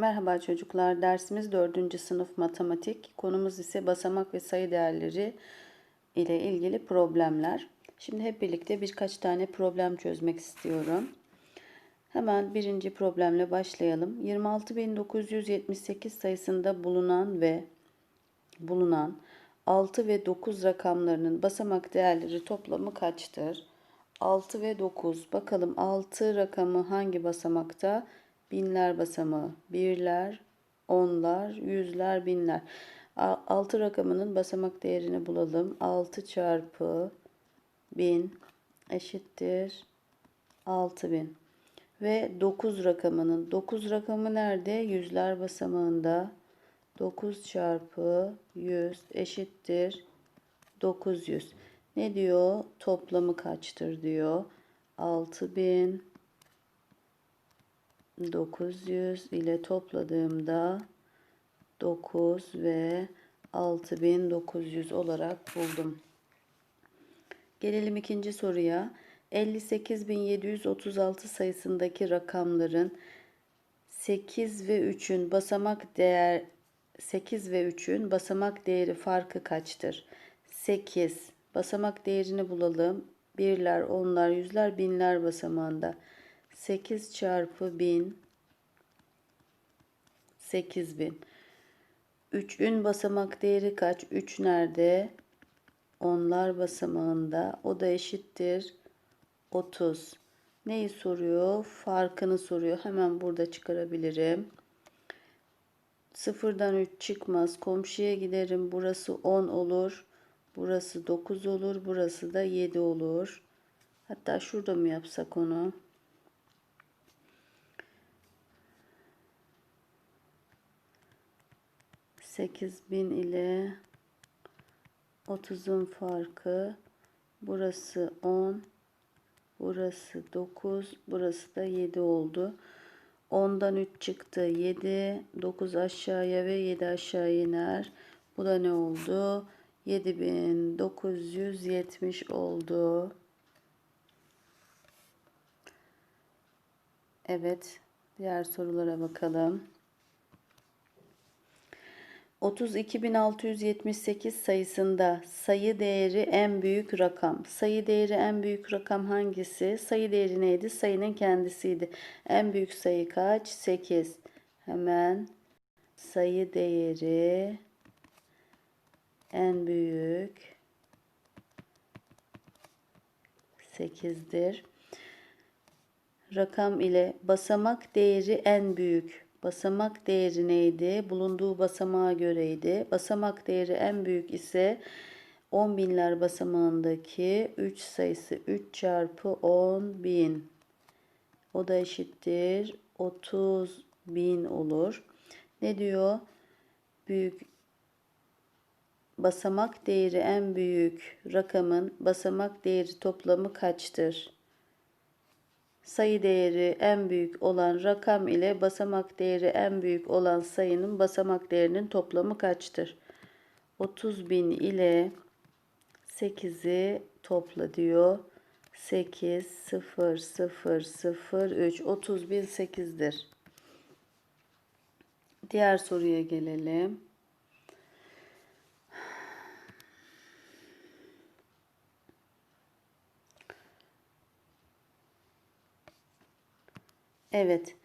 Merhaba çocuklar. Dersimiz 4. sınıf matematik. Konumuz ise basamak ve sayı değerleri ile ilgili problemler. Şimdi hep birlikte birkaç tane problem çözmek istiyorum. Hemen birinci problemle başlayalım. 26.978 sayısında bulunan ve bulunan 6 ve 9 rakamlarının basamak değerleri toplamı kaçtır? 6 ve 9. Bakalım 6 rakamı hangi basamakta? Binler basamağı. Birler, onlar, yüzler, binler. 6 rakamının basamak değerini bulalım. 6 çarpı 1000 eşittir 6000. Ve 9 rakamının 9 rakamı nerede? Yüzler basamağında. 9 çarpı 100 eşittir 900. Ne diyor? Toplamı kaçtır diyor. 6900 ile topladığımda 9 ve 6900 olarak buldum. Gelelim ikinci soruya. 58736 sayısındaki rakamların 8 ve 3'ün basamak değer 8 ve 3'ün basamak değeri farkı kaçtır? 8 basamak değerini bulalım. Birler, onlar, yüzler, binler basamağında. 8 çarpı 1000 8000. 3'ün basamak değeri kaç? 3 nerede? Onlar basamağında. O da eşittir 30. Neyi soruyor? Farkını soruyor. Hemen burada çıkarabilirim. Sıfırdan 3 çıkmaz. Komşuya giderim. Burası 10 olur. Burası 9 olur. Burası da 7 olur. Hatta şurada mı yapsak onu? Sekiz bin ile 30'un farkı. Burası 10. Burası 9. Burası da 7 oldu. 10'dan 3 çıktı. 7. 9 aşağıya ve 7 aşağı iner. Bu da ne oldu? 7970 oldu. Evet. Diğer sorulara bakalım. 32.678 sayısında sayı değeri en büyük rakam. Sayı değeri en büyük rakam hangisi? Sayı değeri neydi? Sayının kendisiydi. En büyük sayı kaç? 8. Hemen sayı değeri en büyük 8'dir. Rakam ile basamak değeri en büyük. Basamak değeri neydi? Bulunduğu basamağa göreydi. Basamak değeri en büyük ise 10 binler basamağındaki 3 sayısı 3 çarpı 10 bin. O da eşittir 30 bin olur. Ne diyor? Büyük basamak değeri en büyük rakamın basamak değeri toplamı kaçtır? Sayı değeri en büyük olan rakam ile basamak değeri en büyük olan sayının basamak değerinin toplamı kaçtır? 30.000 ile 8'i topla diyor. 8 0 0 0 3 30.008'dir. Diğer soruya gelelim. Evet.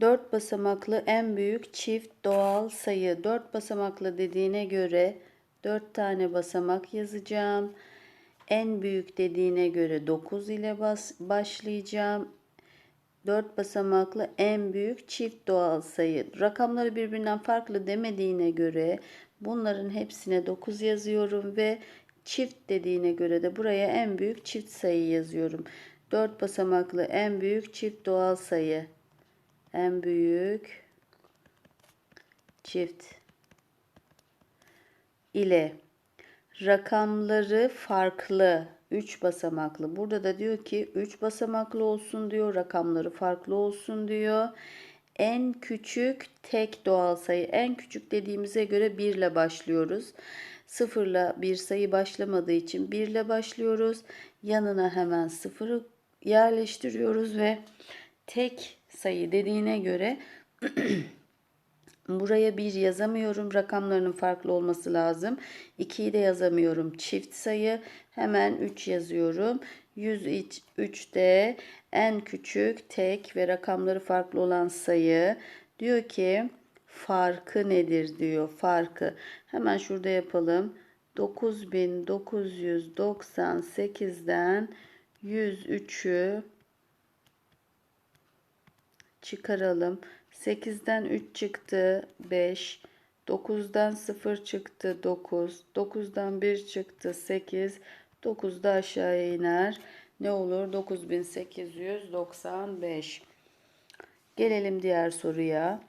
4 basamaklı en büyük çift doğal sayı. 4 basamaklı dediğine göre 4 tane basamak yazacağım. En büyük dediğine göre 9 ile bas başlayacağım. 4 basamaklı en büyük çift doğal sayı. Rakamları birbirinden farklı demediğine göre bunların hepsine 9 yazıyorum ve çift dediğine göre de buraya en büyük çift sayı yazıyorum. 4 basamaklı en büyük çift doğal sayı. En büyük çift ile rakamları farklı 3 basamaklı. Burada da diyor ki 3 basamaklı olsun diyor. Rakamları farklı olsun diyor. En küçük tek doğal sayı. En küçük dediğimize göre 1 ile başlıyoruz. 0 ile bir sayı başlamadığı için 1 ile başlıyoruz. Yanına hemen 0'ı yerleştiriyoruz ve tek sayı dediğine göre Buraya 1 yazamıyorum. Rakamlarının farklı olması lazım. 2'yi de yazamıyorum. Çift sayı. Hemen 3 yazıyorum. 103'te en küçük tek ve rakamları farklı olan sayı. Diyor ki farkı nedir diyor. Farkı. Hemen şurada yapalım. 9998'den 103'ü çıkaralım. 8'den 3 çıktı 5. 9'dan 0 çıktı 9. 9'dan 1 çıktı 8. 9 da aşağıya iner. Ne olur? 9895. Gelelim diğer soruya.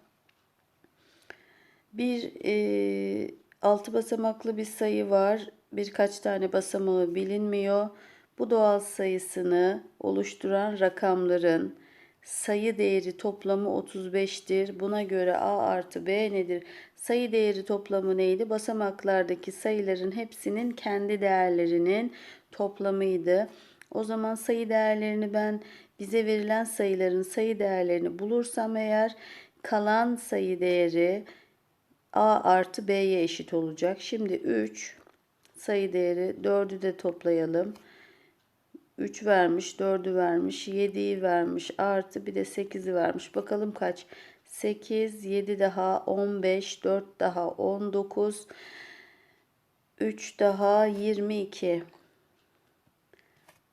Bir e, altı basamaklı bir sayı var. Birkaç tane basamağı bilinmiyor. Bu doğal sayısını oluşturan rakamların sayı değeri toplamı 35'tir. Buna göre A artı B nedir? Sayı değeri toplamı neydi? Basamaklardaki sayıların hepsinin kendi değerlerinin toplamıydı. O zaman sayı değerlerini ben bize verilen sayıların sayı değerlerini bulursam eğer kalan sayı değeri A artı B'ye eşit olacak. Şimdi 3 sayı değeri 4'ü de toplayalım. 3 vermiş, 4'ü vermiş, 7'yi vermiş, artı bir de 8'i vermiş. Bakalım kaç? 8, 7 daha 15, 4 daha 19, 3 daha 22.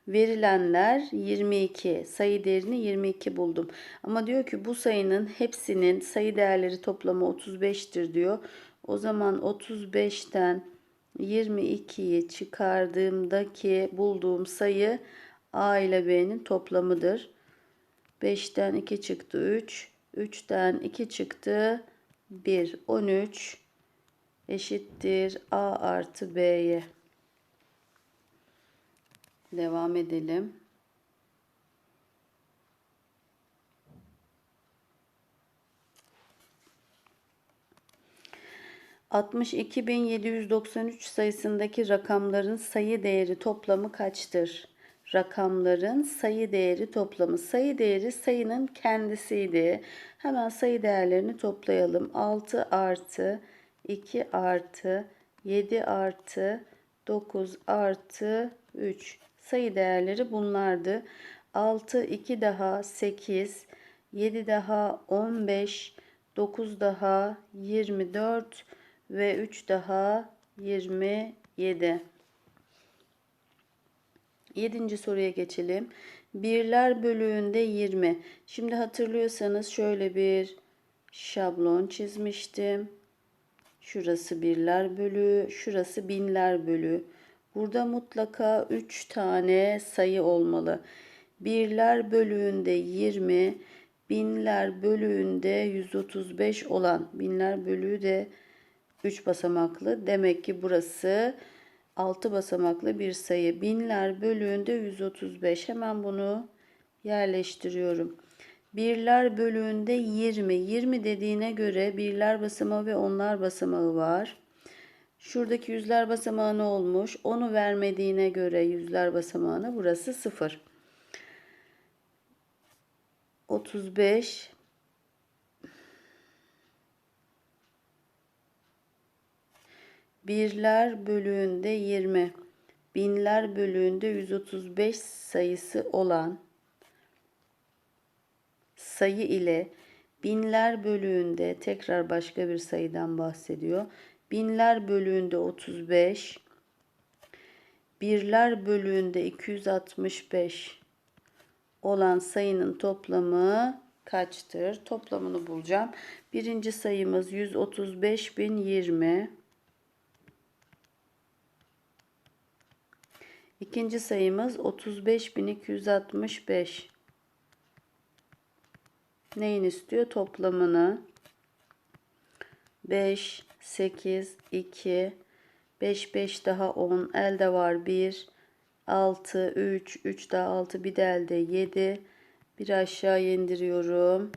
Verilenler 22. Sayı değerini 22 buldum. Ama diyor ki bu sayının hepsinin sayı değerleri toplamı 35'tir diyor. O zaman 35'ten 22'yi çıkardığımdaki bulduğum sayı A ile B'nin toplamıdır. 5'ten 2 çıktı 3. 3'ten 2 çıktı 1. 13 eşittir A artı B'ye. Devam edelim. ...62.793 sayısındaki rakamların sayı değeri toplamı kaçtır? Rakamların sayı değeri toplamı. Sayı değeri sayının kendisiydi. Hemen sayı değerlerini toplayalım. 6 artı 2 artı 7 artı 9 artı 3 sayı değerleri bunlardı. 6, 2 daha 8, 7 daha 15, 9 daha 24 ve 3 daha 27. Yedinci soruya geçelim. Birler bölüğünde 20. Şimdi hatırlıyorsanız şöyle bir şablon çizmiştim. Şurası birler bölüğü, şurası binler bölüğü. Burada mutlaka 3 tane sayı olmalı. Birler bölüğünde 20, binler bölüğünde 135 olan binler bölüğü de 3 basamaklı. Demek ki burası 6 basamaklı bir sayı. Binler bölüğünde 135. Hemen bunu yerleştiriyorum. Birler bölüğünde 20. 20 dediğine göre birler basamağı ve onlar basamağı var. Şuradaki yüzler basamağı ne olmuş? Onu vermediğine göre yüzler basamağına burası 0. 35 birler bölüğünde 20 binler bölüğünde 135 sayısı olan sayı ile binler bölüğünde tekrar başka bir sayıdan bahsediyor. Binler bölüğünde 35, birler bölüğünde 265 olan sayının toplamı kaçtır? Toplamını bulacağım. Birinci sayımız 135.020. İkinci sayımız 35.265. Neyin istiyor? Toplamını. 5, 8, 2, 5, 5 daha 10. Elde var 1, 6, 3, 3 daha 6. Bir de elde 7. Bir aşağı indiriyorum.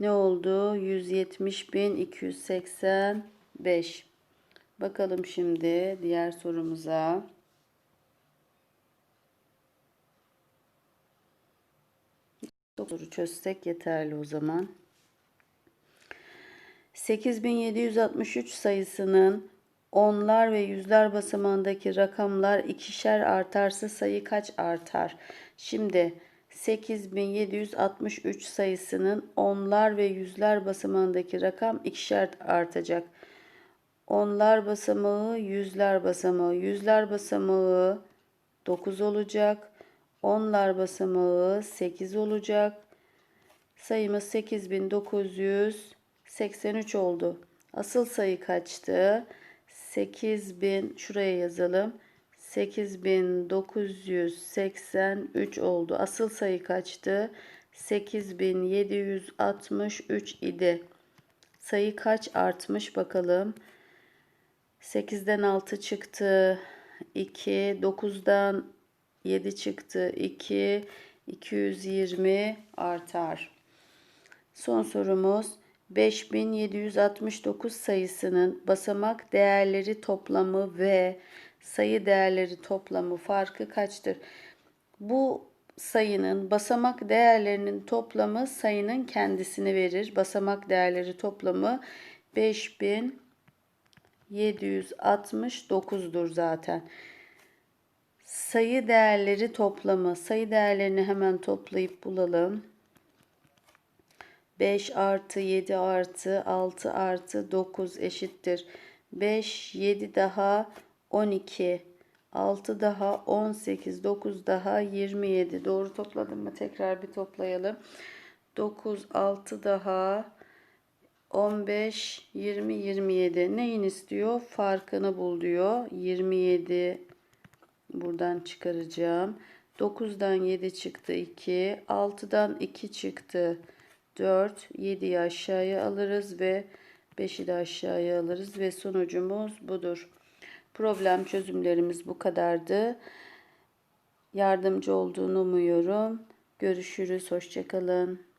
Ne oldu? 170.285. Bakalım şimdi diğer sorumuza. Soru çözsek yeterli o zaman. 8763 sayısının onlar ve yüzler basamağındaki rakamlar ikişer artarsa sayı kaç artar? Şimdi 8763 sayısının onlar ve yüzler basamağındaki rakam ikişer artacak. Onlar basamağı, yüzler basamağı. Yüzler basamağı 9 olacak. Onlar basamağı 8 olacak. Sayımız 8983 oldu. Asıl sayı kaçtı? 8000 şuraya yazalım. 8983 oldu. Asıl sayı kaçtı? 8763 idi. Sayı kaç artmış bakalım. 8'den 6 çıktı. 2, 9'dan 7 çıktı. 2, 220 artar. Son sorumuz 5769 sayısının basamak değerleri toplamı ve sayı değerleri toplamı farkı kaçtır? Bu sayının basamak değerlerinin toplamı sayının kendisini verir. Basamak değerleri toplamı 5769'dur zaten. Sayı değerleri toplamı. Sayı değerlerini hemen toplayıp bulalım. 5 artı 7 artı 6 artı 9 eşittir. 5, 7 daha 12, 6 daha 18, 9 daha 27. Doğru topladım mı? Tekrar bir toplayalım. 9, 6 daha 15, 20, 27. Neyin istiyor? Farkını bul diyor. 27 buradan çıkaracağım. 9'dan 7 çıktı 2. 6'dan 2 çıktı 4. 7'yi aşağıya alırız ve 5'i de aşağıya alırız ve sonucumuz budur. Problem çözümlerimiz bu kadardı. Yardımcı olduğunu umuyorum. Görüşürüz. Hoşçakalın.